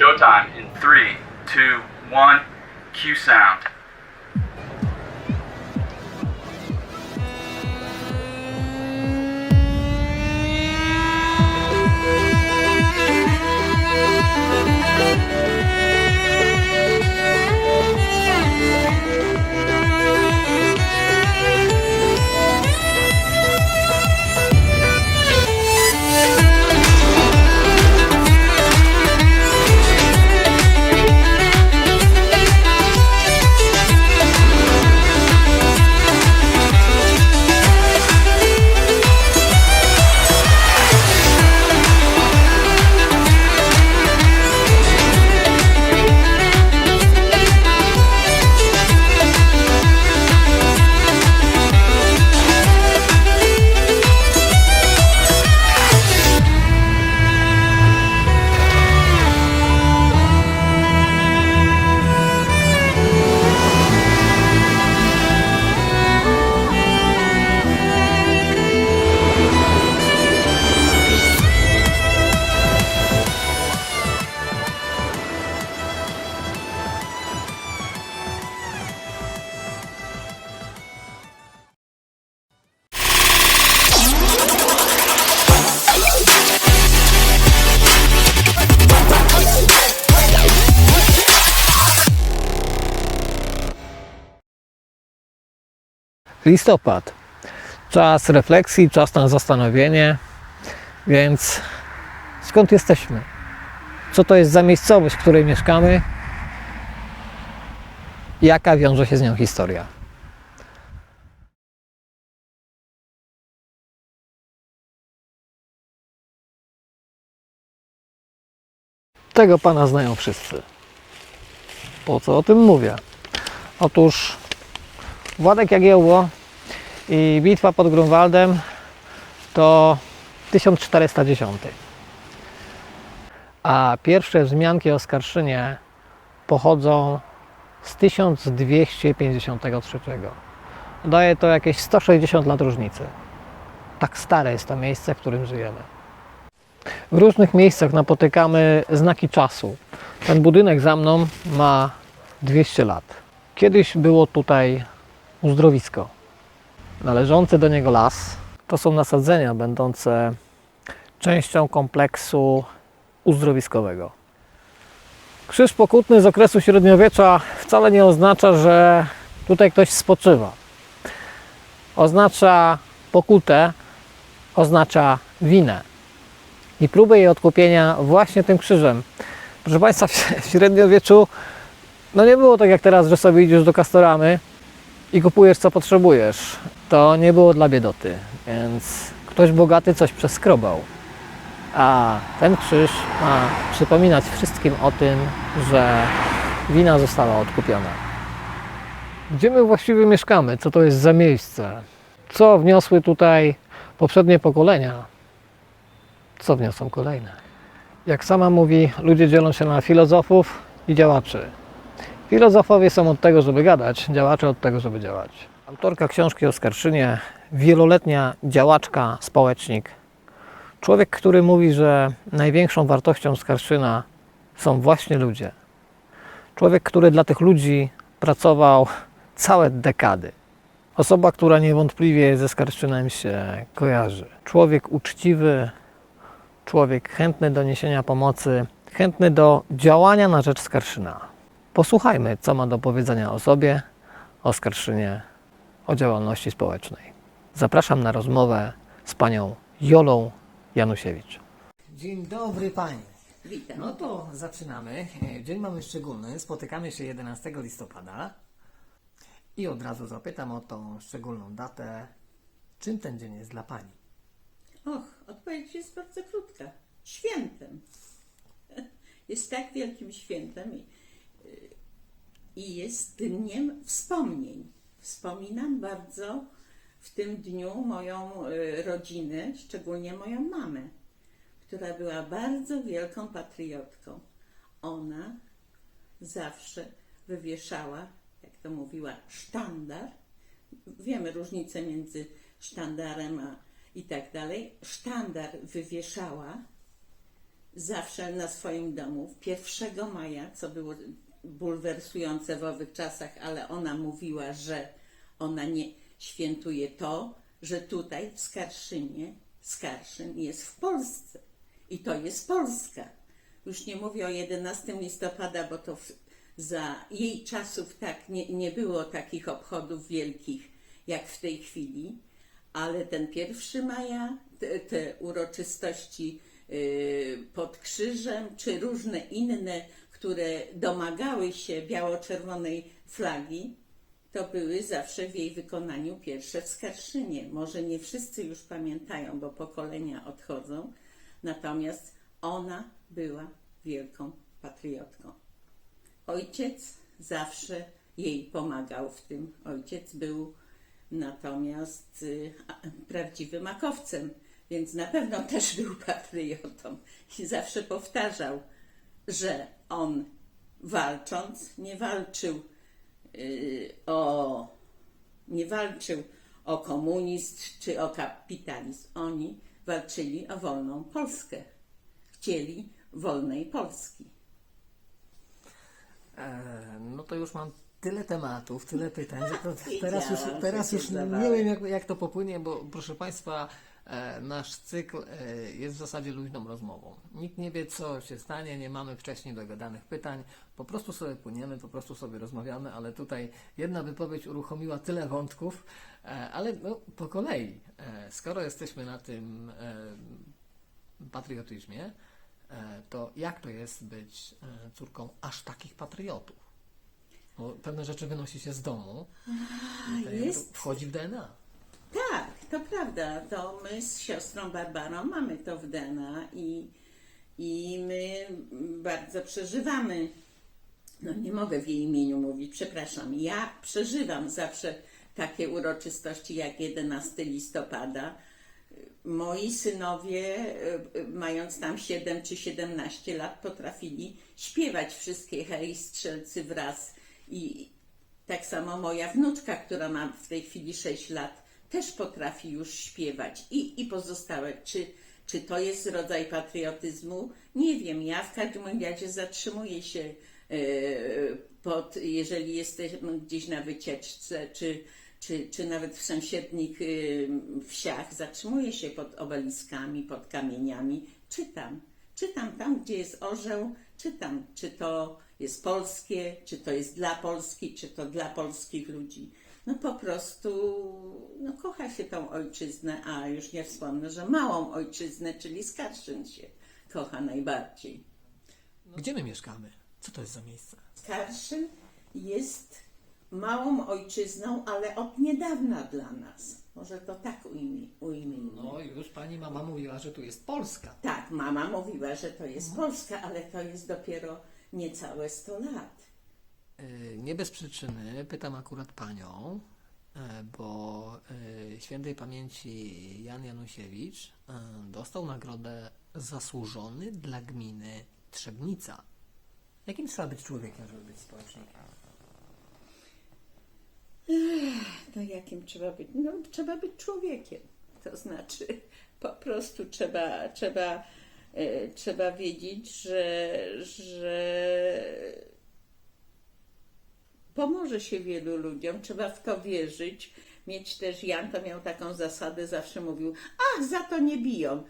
Showtime in three, two, one. Cue sound. Listopad. Czas refleksji, czas na zastanowienie. Więc skąd jesteśmy? Co to jest za miejscowość, w której mieszkamy? Jaka wiąże się z nią historia? Tego pana znają wszyscy. Po co o tym mówię? Otóż Władek Jagiełło i bitwa pod Grunwaldem to 1410. A pierwsze wzmianki o Skarszynie pochodzą z 1253. Daje to jakieś 160 lat różnicy. Tak stare jest to miejsce, w którym żyjemy. W różnych miejscach napotykamy znaki czasu. Ten budynek za mną ma 200 lat. Kiedyś było tutaj uzdrowisko. Należący do niego las to są nasadzenia będące częścią kompleksu uzdrowiskowego. Krzyż pokutny z okresu średniowiecza wcale nie oznacza, że tutaj ktoś spoczywa. Oznacza pokutę, oznacza winę i próbę jej odkupienia właśnie tym krzyżem. Proszę Państwa, w średniowieczu no nie było tak jak teraz, że sobie idziesz do kastoramy i kupujesz co potrzebujesz. To nie było dla biedoty, więc ktoś bogaty coś przeskrobał. A ten krzyż ma przypominać wszystkim o tym, że wina została odkupiona. Gdzie my właściwie mieszkamy? Co to jest za miejsce? Co wniosły tutaj poprzednie pokolenia? Co wniosą kolejne? Jak sama mówi, ludzie dzielą się na filozofów i działaczy. Filozofowie są od tego, żeby gadać, działacze od tego, żeby działać. Autorka książki o Skarszynie, wieloletnia działaczka, społecznik. Człowiek, który mówi, że największą wartością Skarszyna są właśnie ludzie. Człowiek, który dla tych ludzi pracował całe dekady. Osoba, która niewątpliwie ze Skarszynem się kojarzy. Człowiek uczciwy, człowiek chętny do niesienia pomocy, chętny do działania na rzecz Skarszyna. Posłuchajmy, co ma do powiedzenia o sobie, o Skarszynie, o działalności społecznej. Zapraszam na rozmowę z panią Jolą Janusiewicz. Dzień dobry pani. Witam. No to zaczynamy. Dzień mamy szczególny. Spotykamy się 11 listopada. I od razu zapytam o tą szczególną datę. Czym ten dzień jest dla pani? Och, odpowiedź jest bardzo krótka. Świętem. Jest tak wielkim świętem i, i jest dniem wspomnień. Wspominam bardzo w tym dniu moją y, rodzinę, szczególnie moją mamę, która była bardzo wielką patriotką. Ona zawsze wywieszała, jak to mówiła, sztandar. Wiemy różnicę między sztandarem a i tak dalej. Sztandar wywieszała zawsze na swoim domu. 1 maja, co było bulwersujące w owych czasach, ale ona mówiła, że ona nie świętuje to, że tutaj w Skarszynie, Skarszyn jest w Polsce i to jest Polska. Już nie mówię o 11 listopada, bo to w, za jej czasów tak nie, nie było takich obchodów wielkich jak w tej chwili, ale ten 1 maja, te, te uroczystości yy, pod krzyżem, czy różne inne, które domagały się biało-czerwonej flagi, to były zawsze w jej wykonaniu pierwsze w Skarszynie. Może nie wszyscy już pamiętają, bo pokolenia odchodzą, natomiast ona była wielką patriotką. Ojciec zawsze jej pomagał w tym. Ojciec był natomiast y, prawdziwym makowcem, więc na pewno też był patriotą i zawsze powtarzał, że on walcząc nie walczył y, o nie walczył o komunizm czy o kapitalizm. Oni walczyli o wolną Polskę. Chcieli wolnej Polski. E, no to już mam tyle tematów, tyle pytań, że to teraz już, teraz już nie wiem jak, jak to popłynie, bo proszę Państwa, nasz cykl e, jest w zasadzie luźną rozmową. Nikt nie wie co się stanie, nie mamy wcześniej dogadanych pytań, po prostu sobie płyniemy, po prostu sobie rozmawiamy, ale tutaj jedna wypowiedź uruchomiła tyle wątków, e, ale no, po kolei, e, skoro jesteśmy na tym e, patriotyzmie, e, to jak to jest być e, córką aż takich patriotów? Bo pewne rzeczy wynosi się z domu, jest- wchodzi w DNA. Tak, to prawda. To my z siostrą Barbarą mamy to w DNA i, i my bardzo przeżywamy. No nie mogę w jej imieniu mówić, przepraszam. Ja przeżywam zawsze takie uroczystości jak 11 listopada. Moi synowie, y, mając tam 7 czy 17 lat, potrafili śpiewać wszystkie hej strzelcy wraz. I tak samo moja wnuczka, która ma w tej chwili 6 lat, też potrafi już śpiewać. I, i pozostałe. Czy, czy to jest rodzaj patriotyzmu? Nie wiem. Ja w każdym razie zatrzymuję się e, pod, jeżeli jesteśmy gdzieś na wycieczce, czy, czy, czy nawet w sąsiednich e, wsiach, zatrzymuję się pod obeliskami, pod kamieniami, czytam. Czytam tam, gdzie jest orzeł, czytam, czy to jest polskie, czy to jest dla Polski, czy to dla polskich ludzi. No po prostu no, kocha się tą ojczyznę, a już nie wspomnę, że małą ojczyznę, czyli Skarszyn się kocha najbardziej. Gdzie my mieszkamy? Co to jest za miejsce? Skarszyn jest małą ojczyzną, ale od niedawna dla nas. Może to tak ujmij, ujmijmy. No już pani mama mówiła, że tu jest Polska. Tak, mama mówiła, że to jest Polska, ale to jest dopiero niecałe 100 lat. E, Nie bez przyczyny pytam akurat panią, e, bo e, świętej pamięci Jan Janusiewicz dostał nagrodę zasłużony dla gminy Trzebnica. Jakim trzeba być człowiekiem, żeby być społecznikiem? No jakim trzeba być? No trzeba być człowiekiem. To znaczy po prostu trzeba, trzeba, e, trzeba wiedzieć, że, że pomoże się wielu ludziom, trzeba w to wierzyć. Mieć też, Jan to miał taką zasadę, zawsze mówił, ach, za to nie biją.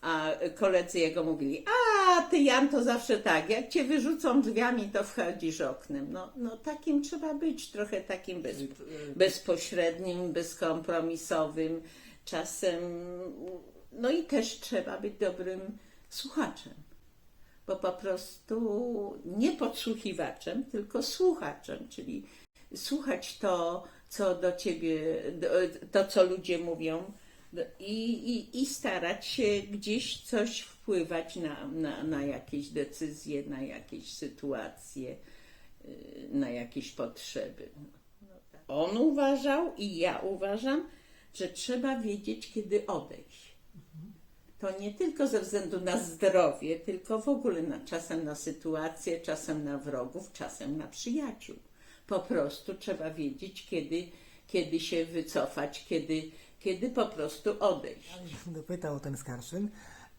A koledzy jego mówili, a ty Jan to zawsze tak, jak cię wyrzucą drzwiami, to wchodzisz oknem. No, no takim trzeba być, trochę takim bez, bezpośrednim, bezkompromisowym, czasem, no i też trzeba być dobrym słuchaczem bo po prostu nie podsłuchiwaczem, tylko słuchaczem, czyli słuchać to, co do ciebie, to, co ludzie mówią do- i, i, i starać się gdzieś coś wpływać na, na, na jakieś decyzje, na jakieś sytuacje, y, na jakieś potrzeby. On uważał i ja uważam, że trzeba wiedzieć, kiedy odejść to nie tylko ze względu na zdrowie, tylko w ogóle na, czasem na sytuację, czasem na wrogów, czasem na przyjaciół. Po prostu trzeba wiedzieć, kiedy, kiedy się wycofać, kiedy, kiedy po prostu odejść. Będę pytał o ten Skarszyn.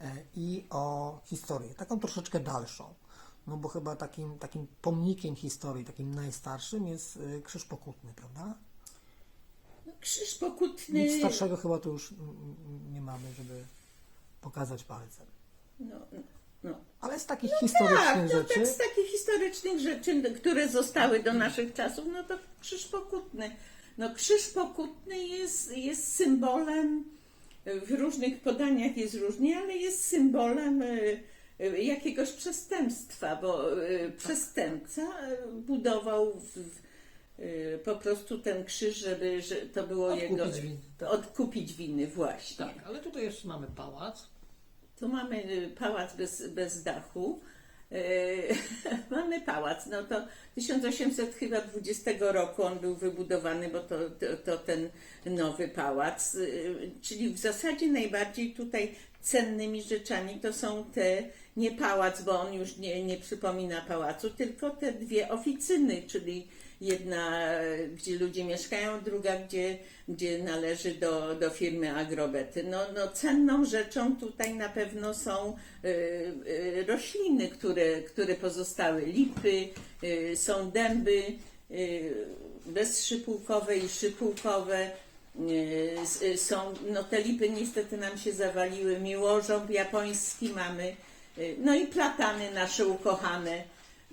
e, i o historię, taką troszeczkę dalszą. No bo chyba takim, takim pomnikiem historii, takim najstarszym jest e, Krzyż Pokutny, prawda? No, krzyż pokutny. Nic starszego chyba tu już nie mamy, żeby pokazać palcem. No, no. Ale z takich Tak, historycznych no rzeczy, tak z takich historycznych rzeczy, które zostały do naszych czasów, no to krzyż pokutny. No krzyż pokutny jest, jest symbolem, w różnych podaniach jest różnie, ale jest symbolem y, y, jakiegoś przestępstwa, bo y, przestępca y, budował w, y, po prostu ten krzyż, żeby że to było Odkupić jego... winy. Odkupić winy, właśnie. tak, ale tutaj jeszcze mamy pałac. Tu mamy y, pałac bez, bez dachu. Yy, mamy pałac, no to 1820 roku on był wybudowany, bo to, to, to ten nowy pałac. Czyli w zasadzie najbardziej tutaj cennymi rzeczami to są te, nie pałac, bo on już nie, nie przypomina pałacu, tylko te dwie oficyny, czyli jedna, gdzie ludzie mieszkają, druga, gdzie, gdzie należy do, do firmy Agrobety. No, no, cenną rzeczą tutaj na pewno są y, y, rośliny, które, które pozostały. Lipy, y, są dęby bezszypułkowe i szypułkowe. Są, no te lipy niestety nam się zawaliły, miłożąb japoński mamy, no i platany nasze ukochane.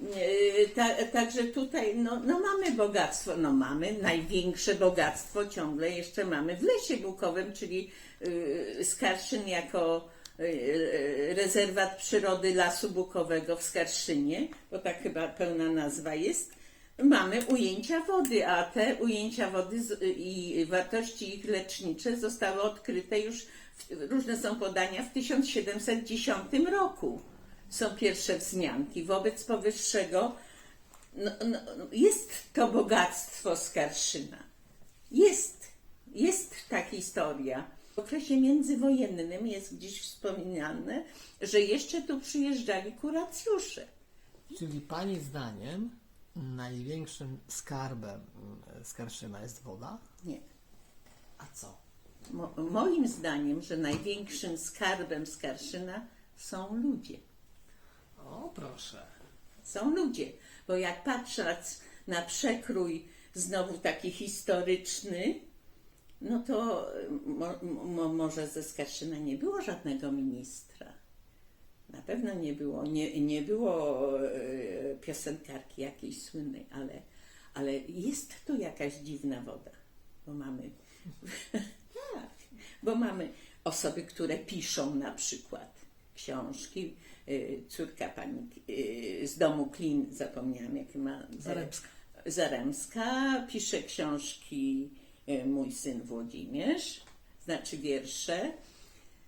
Y, Ta, także tutaj no, no mamy bogactwo, no mamy największe bogactwo ciągle jeszcze mamy w Lesie Bukowym, czyli y, Skarszyn jako y, y, rezerwat przyrody Lasu Bukowego w Skarszynie, bo tak chyba pełna nazwa jest. Mamy ujęcia wody, a te ujęcia wody z, i wartości ich lecznicze zostały odkryte już, w, różne są podania, w 1710 roku są pierwsze wzmianki. Wobec powyższego no, no, jest to bogactwo Skarszyna. Jest, jest ta historia. W okresie międzywojennym jest gdzieś wspominane, że jeszcze tu przyjeżdżali kuracjusze. Czyli Pani zdaniem największym skarbem mm, Skarszyna jest woda? Nie. A co? Mo, moim zdaniem, że największym skarbem Skarszyna są ludzie. O, proszę. Są ludzie, bo jak patrząc na przekrój znowu taki historyczny, no to mo, mo, może ze Skarszyna nie było żadnego ministra. Na pewno nie było, nie, nie było e, piosenkarki jakiejś słynnej, ale, ale jest tu jakaś dziwna woda, bo mamy tak, bo mamy osoby, które piszą na przykład książki. Y, Córka pani y, z domu Klin, zapomniałam jak ma. Zaremska. Zaremska pisze książki y, mój syn Włodzimierz, znaczy wiersze.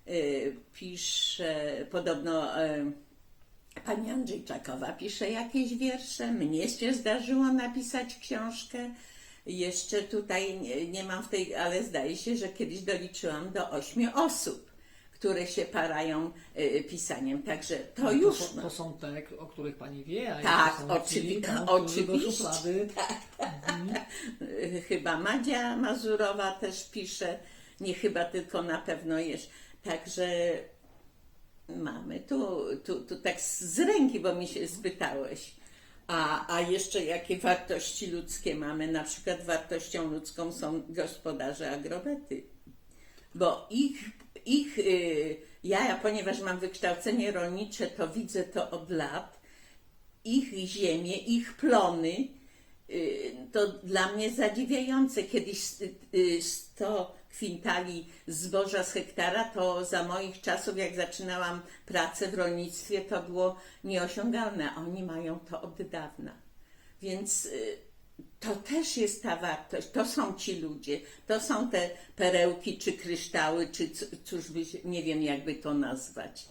Y, Pisze podobno y, pani Andrzejczakowa pisze jakieś wiersze. Mnie się zdarzyło napisać książkę. Jeszcze tutaj nie, nie mam w tej, ale zdaje się, że kiedyś doliczyłam do ośmiu osób, które się parają y, pisaniem. Także to No To, już. są, no. to są te, o których Pani wie, a Tak, jakie są oczywi- ci, tam, którzy do oczywiście. szuflady. Y, chyba Madzia Mazurowa też pisze, nie chyba, tylko na pewno jest. Także mamy tu, tu, tu tak z ręki, bo mi się spytałeś. A, a jeszcze jakie wartości ludzkie mamy? Na przykład wartością ludzką są gospodarze agrobety. Bo ich, ich y, ja, ponieważ mam wykształcenie rolnicze, to widzę to od lat, ich ziemię, ich plony, y, to dla mnie zadziwiające. Kiedyś y, y, 100 kwintali zboża z hektara, to za moich czasów, jak zaczynałam pracę w rolnictwie, to było nieosiągalne. Oni mają to od dawna. Więc to też jest ta wartość, to są ci ludzie, to są te perełki, czy kryształy, czy cóż by, się- nie wiem jakby to nazwać.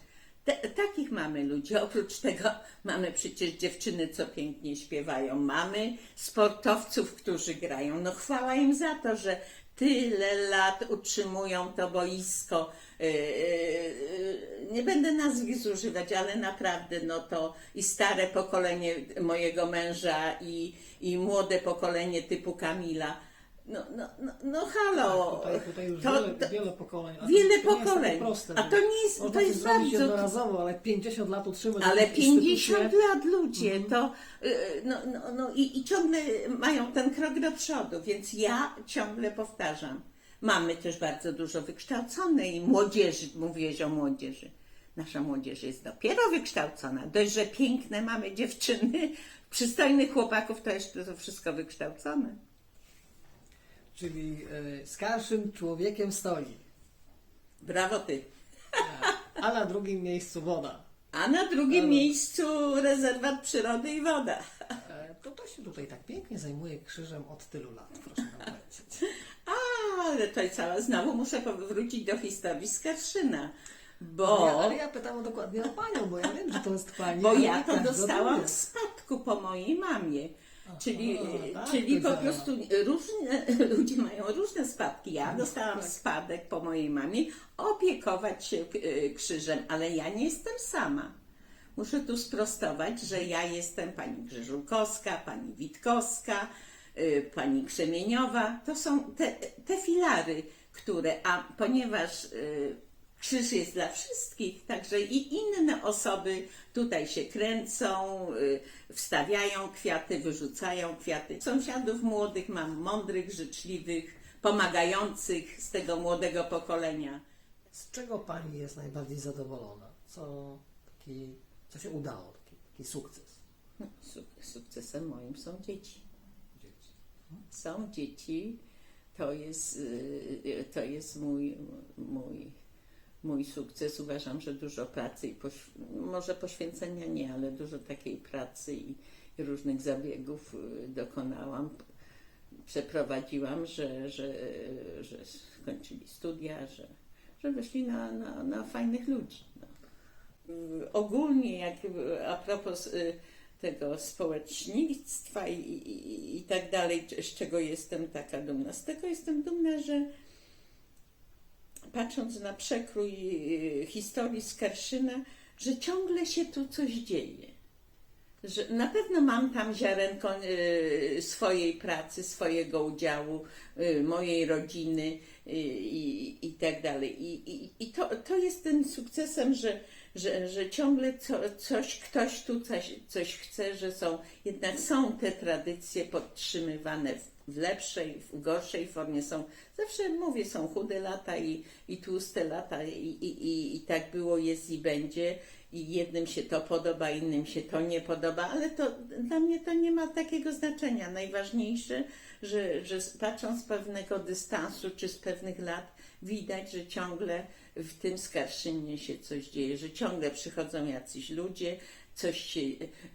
Te, takich mamy ludzi. Oprócz tego mamy przecież dziewczyny, co pięknie śpiewają. Mamy sportowców, którzy grają. No chwała im za to, że tyle lat utrzymują to boisko. Yy, yy, nie będę nazwisk używać, ale naprawdę no to i stare pokolenie mojego męża i, i młode pokolenie typu Kamila No, no, no, no halo. Tutaj, tutaj już To- wiele, to- wiele pokoleń. A wiele to, pokoleń. proste, A to nie jest- to jest bardzo- jednorazowo, ale 50 lat utrzymać Ale jakąś 50 instytucję. lat ludzie, Mhm. to y, no, no, no i, i ciągle mają ten krok do przodu, więc ja ciągle powtarzam. Mamy też bardzo dużo wykształconej młodzieży, mówiłeś o młodzieży. Nasza młodzież jest dopiero wykształcona. Dość, że piękne mamy dziewczyny, przystojnych chłopaków, to jeszcze to wszystko wykształcone. Czyli y, starszym człowiekiem stoi, Brawo ty. a na drugim miejscu woda. A na drugim Brawo. miejscu rezerwat przyrody i woda. E, To to się tutaj tak pięknie zajmuje krzyżem od tylu lat, proszę nam powiedzieć. Ale to cała, znowu muszę powrócić do historii Skarszyna, Ale bo... ja, ale ja pytam dokładnie o panią, bo ja wiem, że to jest pani. Bo ale ja to dostałam w spadku po mojej mamie. Czyli, tak czyli po prostu różne, ludzie mają różne spadki. Ja dostałam spadek po mojej mamie opiekować się e, krzyżem, ale ja nie jestem sama. Muszę tu sprostować, że ja jestem pani Grzyżulkowska, pani Witkowska, pani Krzemieniowa. To są te, te filary, które, a ponieważ krzyż jest dla wszystkich, także i inne osoby tutaj się kręcą, y, wstawiają kwiaty, wyrzucają kwiaty. Sąsiadów młodych mam mądrych, życzliwych, pomagających z tego młodego pokolenia. Z czego pani jest najbardziej zadowolona? Co, taki, co się udało, taki, taki sukces? No, suk- sukcesem moim są dzieci. Dzieci. Są dzieci, to jest, y, to jest mój, mój, mój sukces. Uważam, że dużo pracy i może poświęcenia nie, ale dużo takiej pracy i, i różnych zabiegów y, dokonałam. Przeprowadziłam, że, że, że skończyli studia, że, że wyszli na, na, na fajnych ludzi. No. Y, Ogólnie, jak y, a propos tego społecznictwa i, i, i tak dalej, z czego jestem taka dumna. Z tego jestem dumna, że patrząc na przekrój y, historii Skarszyna, że ciągle się tu coś dzieje. Że na pewno mam tam ziarenko y, swojej pracy, swojego udziału, y, mojej rodziny i, i tak dalej. I, i, i to, to jest tym sukcesem, że, że, że ciągle co, coś, ktoś tu coś, coś chce, że są, jednak są te tradycje podtrzymywane w, w lepszej, w gorszej formie. Są, zawsze mówię, są chude lata i, i tłuste lata i, i, i, i tak było, jest i będzie. I jednym się to podoba, innym się to nie podoba, ale to dla mnie to nie ma takiego znaczenia. Najważniejsze, że, że patrząc z pewnego dystansu czy z pewnych lat, widać, że ciągle w tym Skarszynie się coś dzieje, że ciągle przychodzą jacyś ludzie, coś się,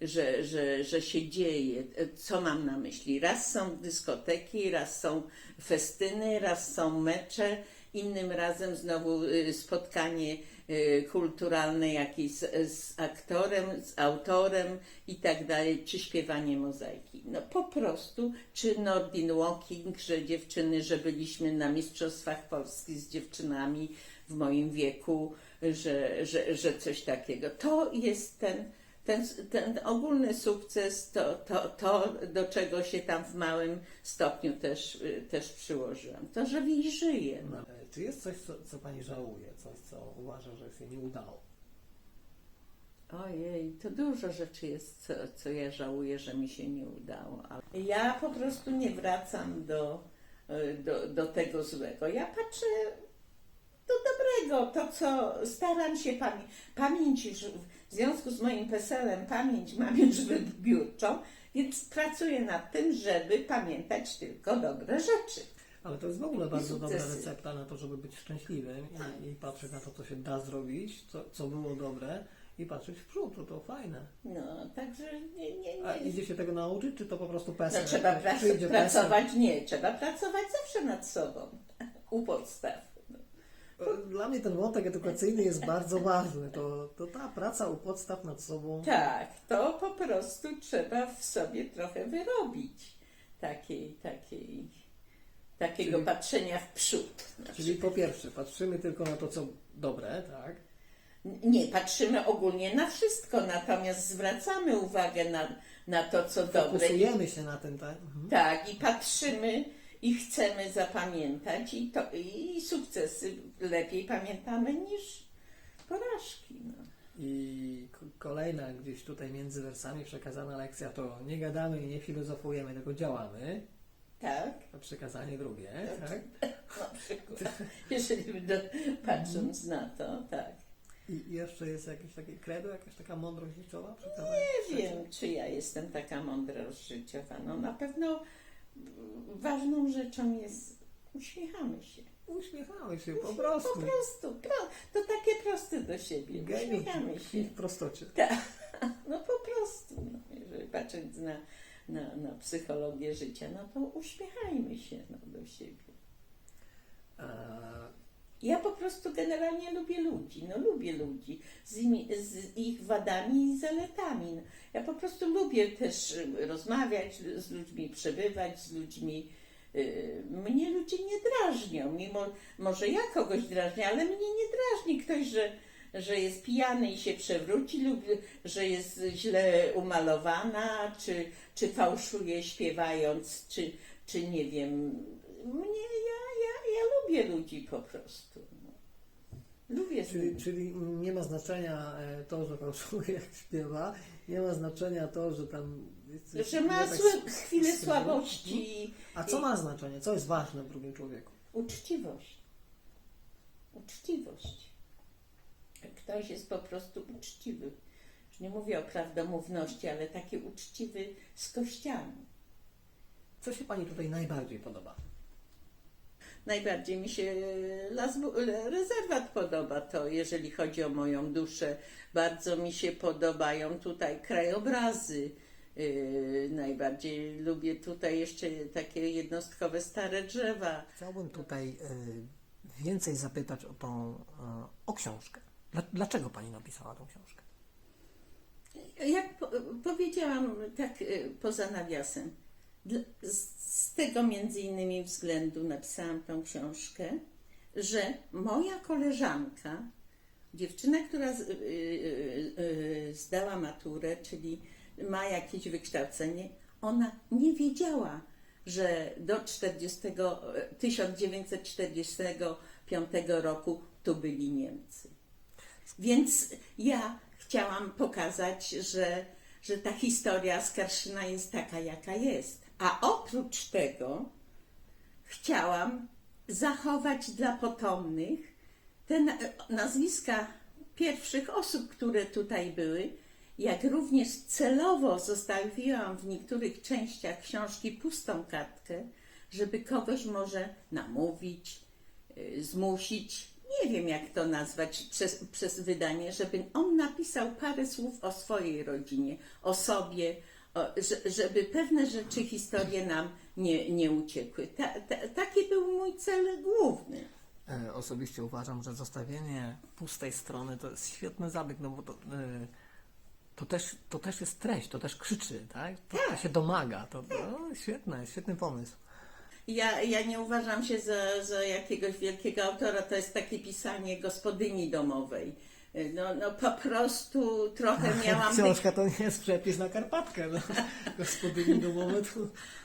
że, że, że się dzieje. Co mam na myśli? Raz są dyskoteki, raz są festyny, raz są mecze, innym razem znowu y, spotkanie y, kulturalne jakieś z, z aktorem, z autorem i tak dalej, czy śpiewanie mozaiki. No po prostu, czy Nordin Walking, że dziewczyny, że byliśmy na Mistrzostwach Polski z dziewczynami w moim wieku, że, że, że coś takiego. To jest ten, ten, ten ogólny sukces, to, to, to, do czego się tam w małym stopniu też, y, też przyłożyłam. To, że w jej żyję. No. E, Czy jest coś, co, co pani żałuje, coś, co uważa, że się nie udało? Ojej, to dużo rzeczy jest, co, co ja żałuję, że mi się nie udało. Ja po prostu nie wracam do, y, do, do tego złego. Ja patrzę do dobrego, to co staram się pamięć. Pamięć w związku z moim PESEL-em, pamięć mam już wybiórczą, więc pracuję nad tym, żeby pamiętać tylko dobre rzeczy. Ale to jest w ogóle bardzo dobra recepta na to, żeby być szczęśliwym i, i patrzeć na to, co się da zrobić, co, co było dobre i patrzeć w przód, to, to fajne. No, także nie, nie, A nie. idzie się tego nauczyć, czy to po prostu No, pesel? trzeba prac- przyjdzie pracować, nie, trzeba pracować zawsze nad sobą, u podstaw. Dla mnie ten wątek edukacyjny jest bardzo ważny. To, to ta praca u podstaw nad sobą. Tak, to po prostu trzeba w sobie trochę wyrobić takiej, takiej, takiego Czyli- patrzenia w przód. Czyli po pierwsze, patrzymy tylko na to, co dobre, tak? Nie, patrzymy ogólnie na wszystko, natomiast zwracamy uwagę na, na to, co dobre. Fokusujemy się na tym, tak? Mhm. Tak, i patrzymy i chcemy zapamiętać i, to, i sukcesy lepiej pamiętamy niż porażki. No. I kolejna gdzieś tutaj między wersami przekazana lekcja to nie gadamy i nie filozofujemy, tylko działamy. Tak? To przekazanie drugie, tak? Na przykład, jeżeli do, patrząc na to, tak. I jeszcze jest jakieś takie credo, jakaś taka mądrość życiowa? Nie wiem, czy ja jestem taka mądra życiowa. No na pewno ważną rzeczą jest uśmiechamy się. Uśmiechamy się po prostu. Po prostu, pro, to takie proste do siebie. Uśmiechamy się. w prostocie. Tak, no po prostu. No, jeżeli patrzeć na, na, na psychologię życia, no to uśmiechajmy się no, do siebie. A, Ja po prostu generalnie lubię ludzi, no lubię ludzi z, z ich wadami i zaletami. No, ja po prostu lubię też y, rozmawiać z ludźmi, przebywać z ludźmi. Y, Mnie ludzie nie drażnią, mimo może ja kogoś drażnię, ale mnie nie drażni ktoś, że, że jest pijany i się przewróci lub że jest źle umalowana, czy, czy fałszuje śpiewając, czy, czy nie wiem. Mnie, ja, ja, lubię ludzi po prostu. No. Lubię czyli, czyli nie ma znaczenia e, to, że fałszuje jak śpiewa, nie ma znaczenia to, że tam... coś- Że ma tak chwilę słabości. A co ma znaczenie? Co jest ważne w drugim człowieku? Uczciwość. Uczciwość. Ktoś jest po prostu uczciwy. Już nie mówię o prawdomówności, ale taki uczciwy z kościami. Co się Pani tutaj najbardziej podoba? Najbardziej mi się Las, rezerwat podoba to, jeżeli chodzi o moją duszę. Bardzo mi się podobają tutaj krajobrazy. Yy, najbardziej lubię tutaj jeszcze takie jednostkowe stare drzewa. Chciałbym tutaj y, więcej zapytać o tą, o książkę. Dla- Dlaczego Pani napisała tą książkę? Jak po, powiedziałam tak poza nawiasem, z, tego między innymi względu napisałam tą książkę, że moja koleżanka, dziewczyna, która y, y, y, zdała maturę, czyli ma jakieś wykształcenie, ona nie wiedziała, że do 40, 1945 roku tu byli Niemcy. Więc ja chciałam pokazać, że, że ta historia z Karszyna jest taka, jaka jest. A oprócz tego chciałam zachować dla potomnych te na- nazwiska pierwszych osób, które tutaj były, jak również celowo zostawiłam w niektórych częściach książki pustą kartkę, żeby kogoś może namówić, y, zmusić, nie wiem jak to nazwać przez, przez wydanie, żeby on napisał parę słów o swojej rodzinie, o sobie, żeby pewne rzeczy, historie nam nie, nie uciekły. Ta, ta, taki był mój cel główny. E, Osobiście uważam, że zostawienie pustej strony to jest świetny zabieg, no bo to, e, to, też, to też jest treść, to też krzyczy, tak? To, to się domaga. To, to świetne, świetny pomysł. Ja, ja nie uważam się za, za jakiegoś wielkiego autora, to jest takie pisanie gospodyni domowej. No, no po prostu trochę miałam Książka to nie jest przepis na Karpatkę, no. Gospodyni domowe to...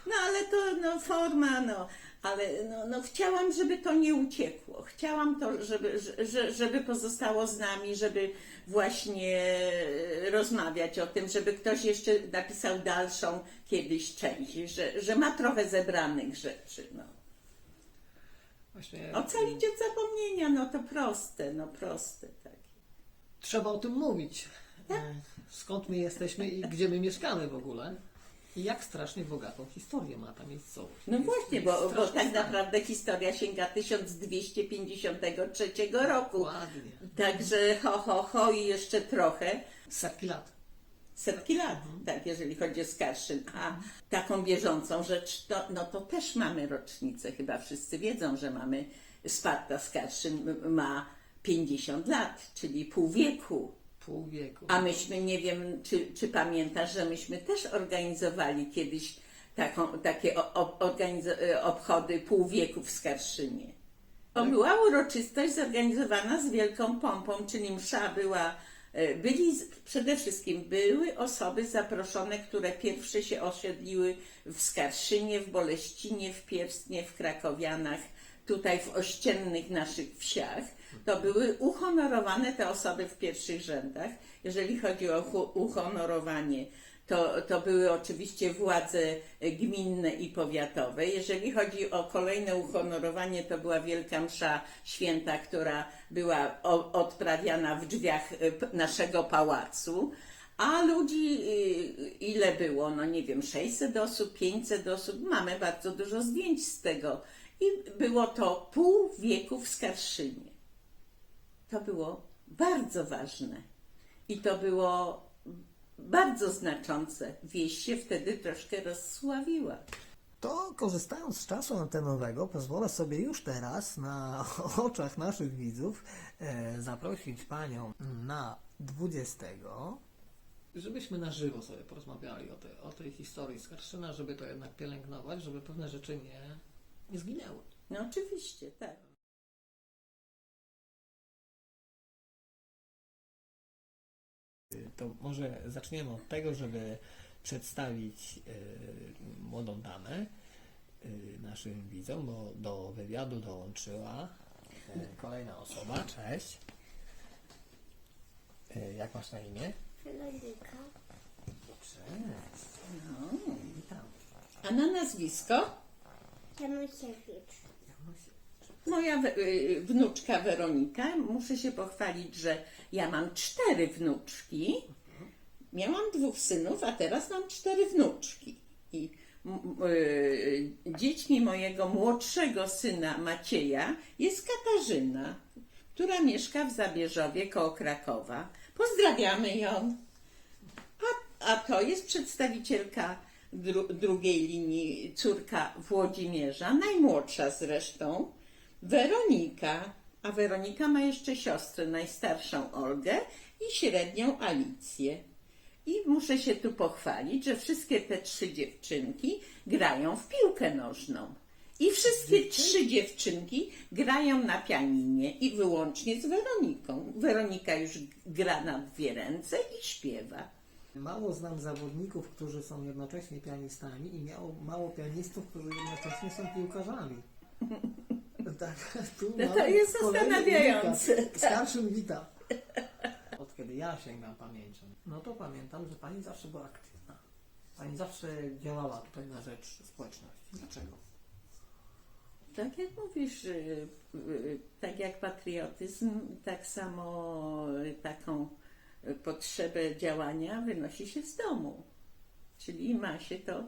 No ale to no, forma, no, ale no, no, chciałam, żeby to nie uciekło. Chciałam to, żeby, że- żeby pozostało z nami, żeby właśnie rozmawiać o tym, żeby ktoś jeszcze napisał dalszą kiedyś część, że, że ma trochę zebranych rzeczy. No. Właśnie Ocalić od zapomnienia, no to proste, no proste takie. Trzeba o tym mówić. E, Skąd my jesteśmy i gdzie my mieszkamy w ogóle. I jak strasznie bogatą historię ma ta miejscowość. No Jest- właśnie, jest bo, bo tak naprawdę historia sięga 1253 roku. Dokładnie. Także ho, ho, ho i jeszcze trochę. Setki lat. Setki lat, tak, jeżeli chodzi o Skarszyn. A taką bieżącą rzecz, to, no to też mamy rocznicę. Chyba wszyscy wiedzą, że mamy Sparta Skarszyn ma 50 lat, czyli pół wieku. Pół wieku. A myśmy, nie wiem, czy, czy pamiętasz, że myśmy też organizowali kiedyś taką, takie o, e, obchody pół wieku w Skarszynie. To była uroczystość zorganizowana z wielką pompą, czyli msza była E, Byli, przede wszystkim były osoby zaproszone, które pierwsze się osiedliły w Skarszynie, w Boleścinie, w Pierstnie, w Krakowianach, tutaj w ościennych naszych wsiach. To były uhonorowane te osoby w pierwszych rzędach. Jeżeli chodzi o uhonorowanie, to, to były oczywiście władze gminne i powiatowe. Jeżeli chodzi o kolejne uhonorowanie, to była Wielka Msza Święta, która była odprawiana w drzwiach p- naszego pałacu. A ludzi y, ile było? No nie wiem, 600 osób, 500 osób. Mamy bardzo dużo zdjęć z tego. I było to pół wieku w Skarszynie. To było bardzo ważne. I to było bardzo znaczące. Wieś się wtedy troszkę rozsławiła. To korzystając z czasu antenowego, pozwolę sobie już teraz na oczach naszych widzów e, zaprosić Panią na 20, żebyśmy na żywo sobie porozmawiali o, tej- o tej historii Skarszyna, żeby to jednak pielęgnować, żeby pewne rzeczy nie, nie zginęły. No oczywiście, tak. To może zaczniemy od tego, żeby przedstawić e, młodą damę e, naszym widzom, bo do wywiadu dołączyła kolejna osoba. Cześć. Jak masz na imię? Weronika. Cześć. No. Witam. A na nazwisko? Janusiewicz. Moja we- y, wnuczka Weronika. Muszę się pochwalić, że ja mam cztery wnuczki. Miałam dwóch synów, a teraz mam cztery wnuczki. I y, dziećmi mojego młodszego syna Macieja jest Katarzyna, która mieszka w Zabierzowie koło Krakowa. Pozdrawiamy ją. A, a to jest przedstawicielka dru, drugiej linii, córka Włodzimierza, najmłodsza zresztą, Weronika. A Weronika ma jeszcze siostrę, najstarszą Olgę i średnią Alicję. I muszę się tu pochwalić, że wszystkie te trzy dziewczynki grają w piłkę nożną. I wszystkie trzy dziewczynki grają na pianinie i wyłącznie z Weroniką. Weronika już gra na dwie ręce i śpiewa. Mało znam zawodników, którzy są jednocześnie pianistami i miało, mało pianistów, którzy jednocześnie są piłkarzami. Tak, tu No to jest zastanawiające, tak. Starszym witam. Od kiedy ja sięgam pamięcią, no to pamiętam, że Pani zawsze była aktywna. Pani zawsze działała tutaj na rzecz społeczności. Dlaczego? Tak jak mówisz, y, y, tak jak patriotyzm, tak samo taką potrzebę działania wynosi się z domu. Czyli ma się to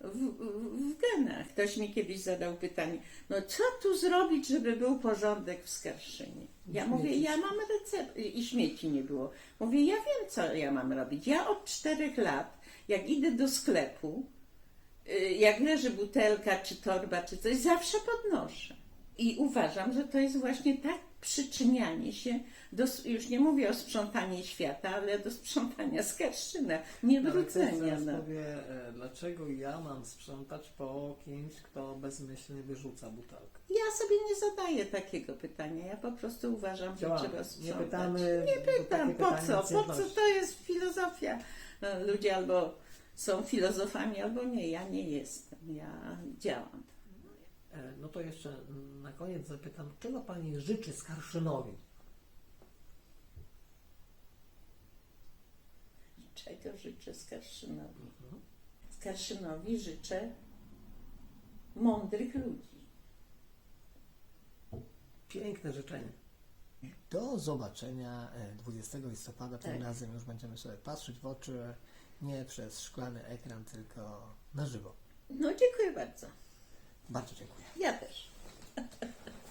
w, w, genach. Ktoś mi kiedyś zadał pytanie, no co tu zrobić, żeby był porządek w Skarszynie? Ja mówię, ja mam recept i śmieci nie było. Mówię, ja wiem, co ja mam robić. Ja od czterech lat, jak idę do sklepu, y, jak leży butelka, czy torba, czy coś, zawsze podnoszę. I uważam, że to jest właśnie tak przyczynianie się do, już nie mówię o sprzątaniu świata, ale do sprzątania Skarszyna, niewrócenia. No. powie, e, dlaczego ja mam sprzątać po kimś, kto bezmyślnie wyrzuca butelkę. Ja sobie nie zadaję takiego pytania. Ja po prostu uważam, że Działamy. trzeba Nie sprzątać. pytamy, Nie pytam, po co? Po nie co? To jest filozofia. No, Ludzie albo są filozofami, albo nie. Ja nie jestem. Ja działam. E, No to jeszcze na koniec zapytam, czego Pani życzy Skarszynowi? Czego życzę Skarszynowi? Skarszynowi życzę mądrych ludzi. Piękne życzenie. Do zobaczenia e, 20 listopada. Tym Tak. razem już będziemy sobie patrzeć w oczy, nie przez szklany ekran, tylko na żywo. No dziękuję bardzo. Bardzo dziękuję. Ja też.